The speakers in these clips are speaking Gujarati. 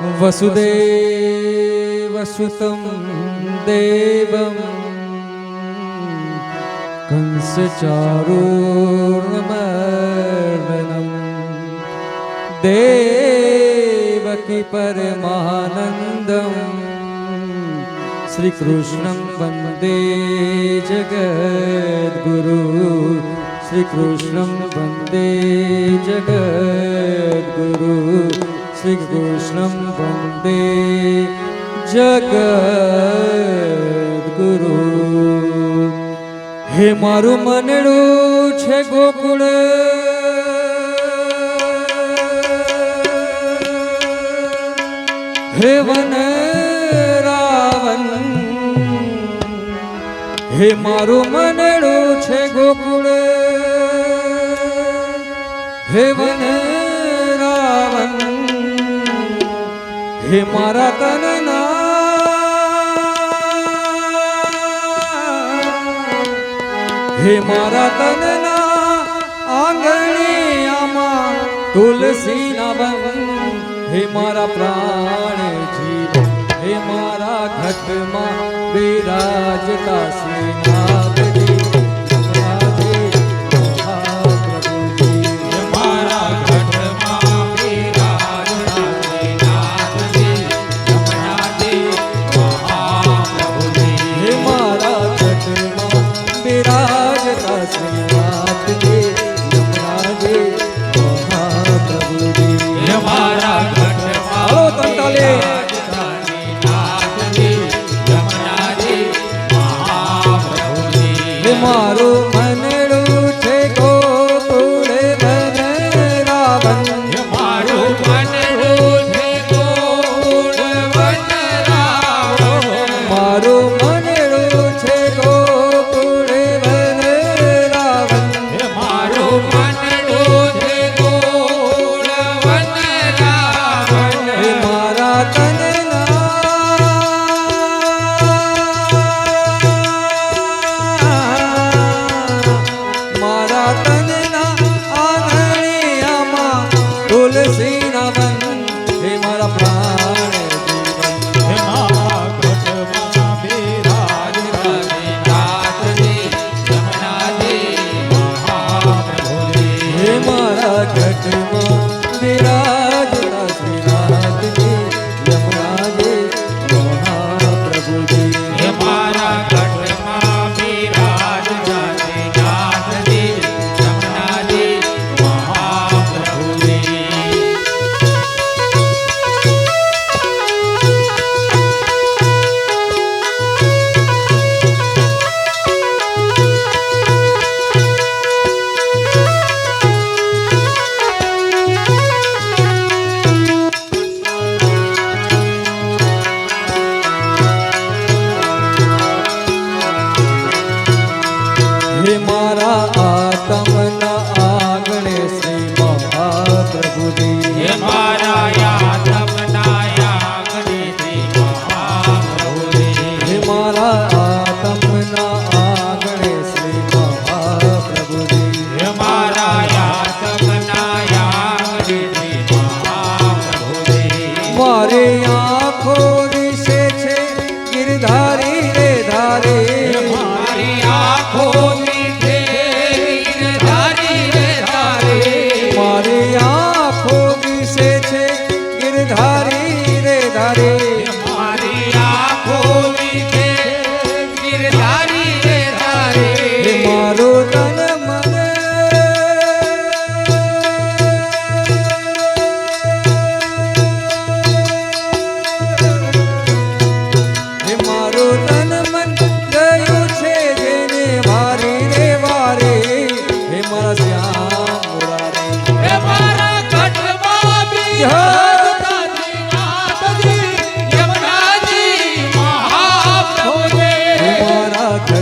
વસુદેવસુતમ દેવમ કંસચારૂર્ણમર્દનમ દેવકી પરમાનંદમ શ્રીકૃષ્ણં વંદે જગદગુરુ શ્રીકૃષ્ણં વંદે જગદ શ્રીકૃષ્ણં વંદે જગદગુરુ. હે મારું મનડું છે ગોકુળ. હે વન રાવન હે મારું મનડું છે ગોકુળ. હે વન હે મારા તનના. હે મારા તનના. આંગણી આમાં તુલસીના ભવન હે મારા પ્રાણ જીવ. હે મારા ઘટમાં બિરાજતા સીના. demorou, mas...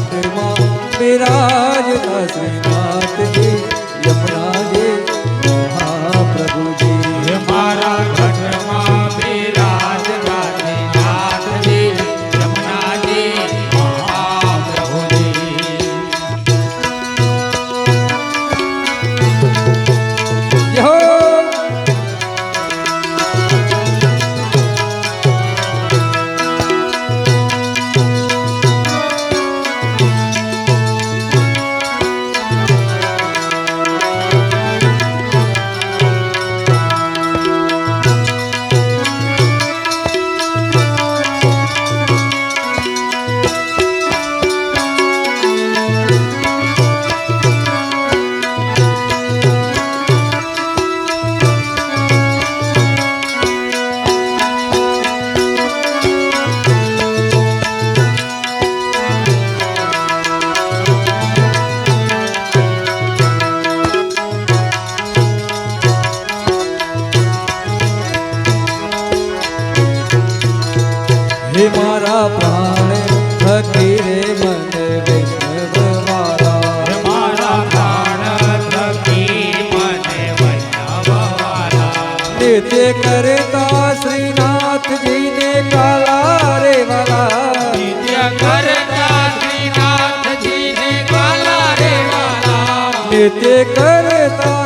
અંતરમાં બિરાજતા શ્રી તે કરતા શ્રીનાથજીને કાલા રે વાલા. કરતા શ્રીનાથજીને કાલા રે વાલા. તે કરતા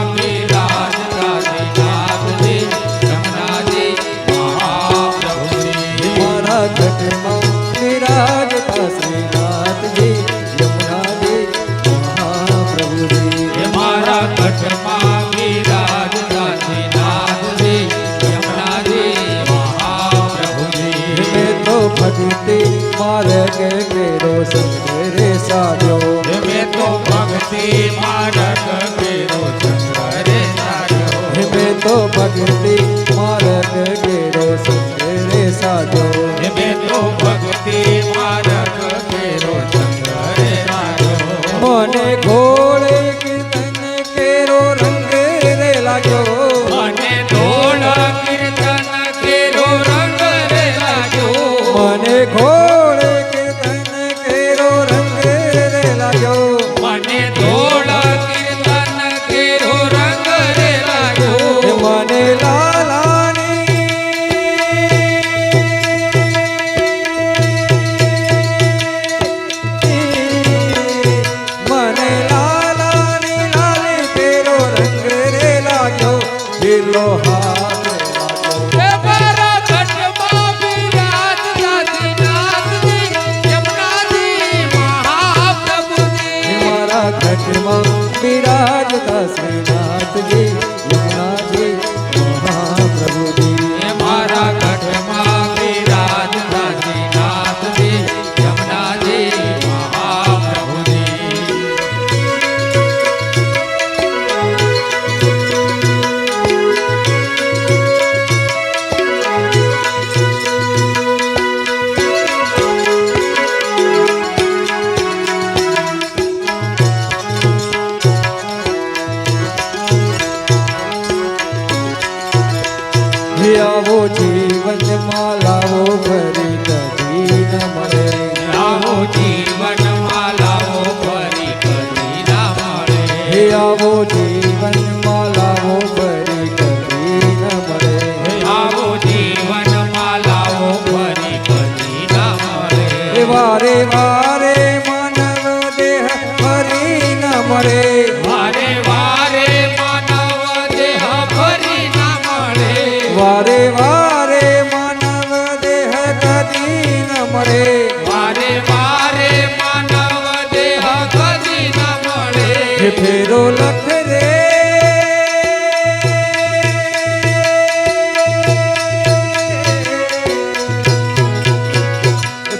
માર્ગે મેરો સંગ રે સાજો મેં તો ભક્તિ માર્ગ મેરો સંગ રે સાજો મેં તો ભક્તિ માર્ગ મેરો સંગ રે સાજો મેં તો ભક્તિ માર્ગ હે આવો જીવન ફેરો લખ રે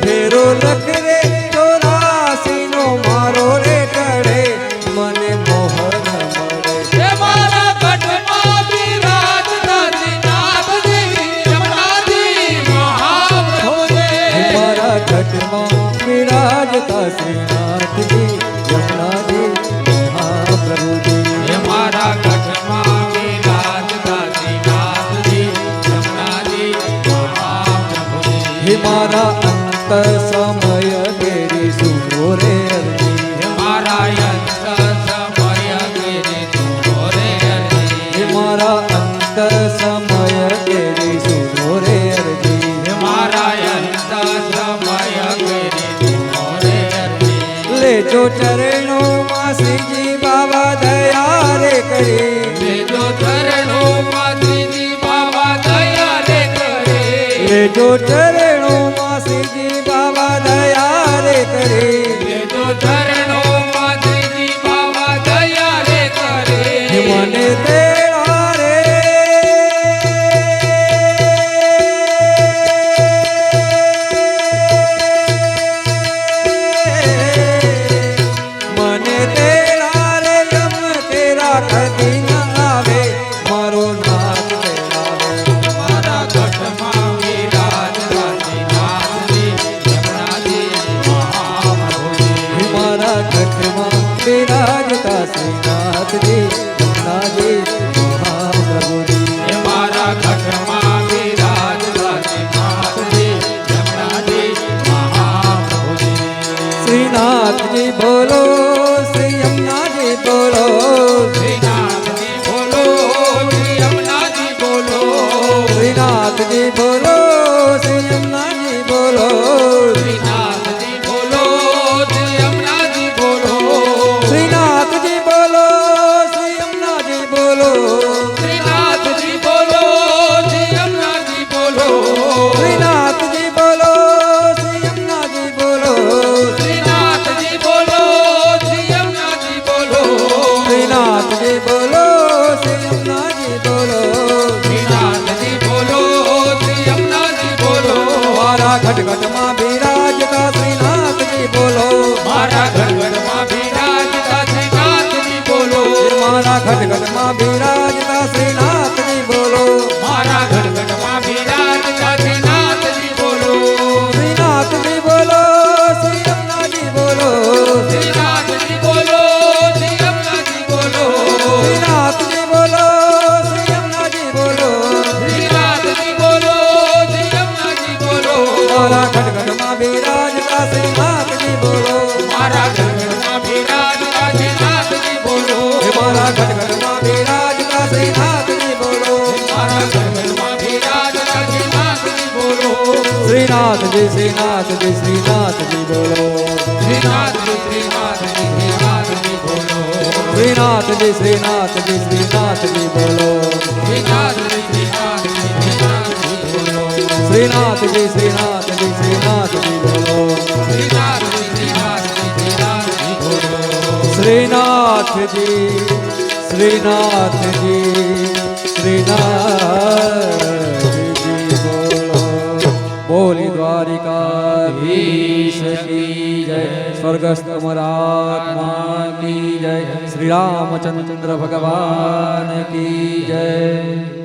ફેરો લખ રે ચોરાસી નો મારો રે કરે મને મોહર મારા ઘટમાં વિરાજતા શ્રી Oh. विराज बोलो। हमारा गणगणना विराज बोलो। हमारा गणगणना विराज काशी नाथ जी बोलो। हमारा गणगणना विराज काशी बोलो। श्रीनाथ जी श्रीनाथ जी जी बोलो। श्रीनाथ जी श्रीनाथ जी जी बोलो। श्रीनाथ जी श्रीनाथ जी श्रीनाथ जी बोलो। श्रीनाथ श्रीनाथ जी श्रीनाथ जी श्रीनाथ जी बोलो। श्रीनाथ जी श्रीनाथ जी श्रीनाथ जी बोलो। श्रीनाथ जी श्रीनाथ जी श्रीनाथ जी बोलो बोली द्वारिका स्वर्गस्थ मरात्मा की जय श्री रामचंद्र भगवान की जय।